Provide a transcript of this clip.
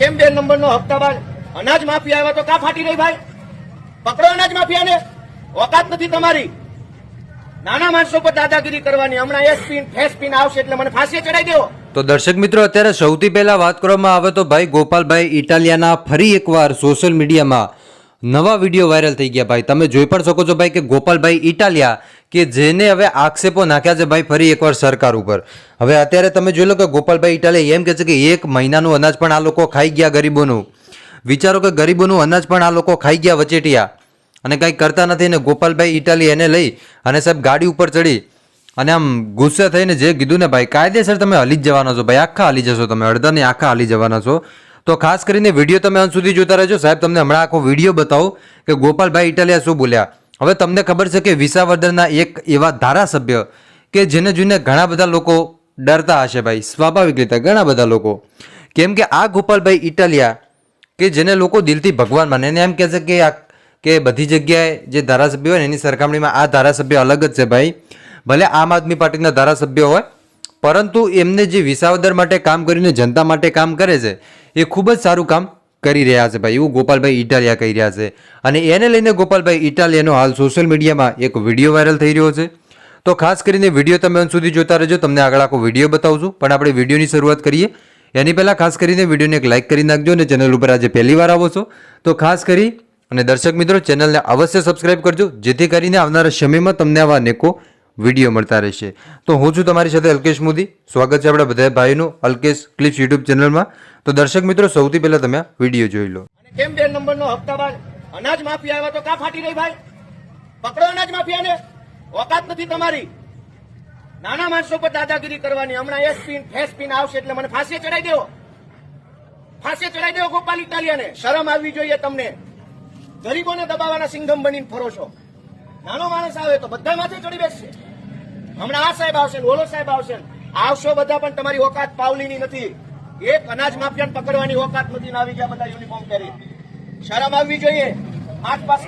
કેમ બે નંબરનો હપ્તાબાજ અનાજ માફિયા આવ્યા તો કા ફાટી રહી ભાઈ? પકડો અનાજ માફિયાને. ઓકાત નથી તમારી. નાના માણસો પર દાદાગીરી કરવાની. હમણાં એ સ્પીન ફેસ પિન આવશે એટલે મને ફાંસી ચડાઈ દેવો. તો દર્શક મિત્રો, અત્યારે સૌથી પહેલા વાત કરવામાં આવે તો ભાઈ ગોપાલભાઈ ઇટાલિયાના ફરી એકવાર સોશિયલ મીડિયામાં નવા વીડિયો વાયરલ થઈ ગયા. ભાઈ, તમે જોઈ પણ શકો છો ભાઈ કે ગોપાલભાઈ ઇટાલિયા કે જેને હવે આક્ષેપો નાખ્યા છે, ભાઈ, ફરી એકવાર સરકાર ઉપર. હવે અત્યારે તમે જોઈ લો કે ગોપાલભાઈ ઇટાલી એમ કહે છે કે એક મહિનાનું અનાજ પણ આ લોકો ખાઈ ગયા ગરીબોનું. વિચારો કે ગરીબોનું અનાજ પણ આ લોકો ખાઈ ગયા વચેટિયા. અને કંઈ કરતા નથી ને ગોપાલભાઈ ઇટાલી એને લઈ અને સાહેબ ગાડી ઉપર ચડી. અને આમ ગુસ્સે થઈને જે કીધું ને, ભાઈ, કાયદેસર તમે હલી જ જવાના છો, ભાઈ, આખા હલી જશો તમે, અડધા ને આખા હલી જવાના છો. તો ખાસ કરીને વીડિયો તમે અંત સુધી જોતા રહેજો. સાહેબ, તમને હમણાં આખો વીડિયો બતાવો કે ગોપાલભાઈ ઇટાલિયા શું બોલ્યા. હવે તમને ખબર છે કે વિસાવર્ધનના એક એવા ધારાસભ્ય કે જેને જોઈને ઘણા બધા લોકો ડરતા હશે ભાઈ, સ્વાભાવિક રીતે ઘણા બધા લોકો. કેમ કે આ ગોપાલભાઈ ઇટાલિયા કે જેને લોકો દિલથી ભગવાન માને એને એમ કહે છે કે આ કે બધી જગ્યાએ જે ધારાસભ્ય હોય ને એની સરખામણીમાં આ ધારાસભ્ય અલગ જ છે ભાઈ. ભલે આમ આદમી પાર્ટીના ધારાસભ્ય હોય, પરંતુ એમને જે વિસાવદર માટે કામ કરીને જનતા માટે કામ કરે છે, એ ખૂબ જ સારું કામ કરી રહ્યા છે ભાઈ, એવું ગોપાલભાઈ ઇટાલિયા કહી રહ્યા છે. અને એને લઈને ગોપાલભાઈ ઇટાલિયાનો હાલ સોશિયલ મીડિયામાં એક વીડિયો વાયરલ થઈ રહ્યો છે. તો ખાસ કરીને વીડિયો તમે અંત સુધી જોતા રહેજો, તમને આગળ આખો વીડિયો બતાવશું પણ આપણે વિડીયોની શરૂઆત કરીએ. એની પહેલાં ખાસ કરીને વિડીયોને એક લાઇક કરી નાખજો અને ચેનલ ઉપર આજે પહેલી વાર આવો છો. તો ખાસ કરી અને દર્શક મિત્રો ચેનલને અવશ્ય સબસ્ક્રાઇબ કરજો, જેથી કરીને આવનારા સમયમાં તમને આવા અનેકો વીડિયો મળતા રહેશે. તો હું છું તમારી સાથે અલ્કેશ મોદી. સ્વાગત છે આપણા બધા ભાઈનું અલ્કેશ ક્લિપ્સ યુટ્યુબ ચેનલમાં. તો દર્શક મિત્રો, સૌથી પહેલા તમે વીડિયો જોઈ લો. કેમ બે નંબરનો હપ્તાબાજ અનાજ માફી આવ્યા તો કા ફાટી રહી ભાઈ? પકડો અનાજ માફિયાને. ઓકાત નથી તમારી. નાના માણસો પર દાદાગીરી કરવાની. હમણાં એ પિન ફેસ સ્પિન આવશે એટલે મને ફાંસી ચડાઈ દેવો. ફાંસી ચડાઈ દેવો ગોપાલ ઇટાલિયાને. શરમ આવવી જોઈએ તમને. ગરીબોને દબાવવાના સિંઘમ બનીને ફરો છો. નાનો માણસ આવે તો બધા માથે ચડી બેસશે. હમણાં આ સાહેબ આવશે ઓલો સાહેબ આવશે આવશો બધા, પણ તમારી ઓકાત પાવલીની નથી. એક અનાજ માફિયાને પકડવાની ઓકાત નથી આવી ગયા બધા યુનિફોર્મ પહેરી શરમ આવવી જોઈએ. આઠ પાસ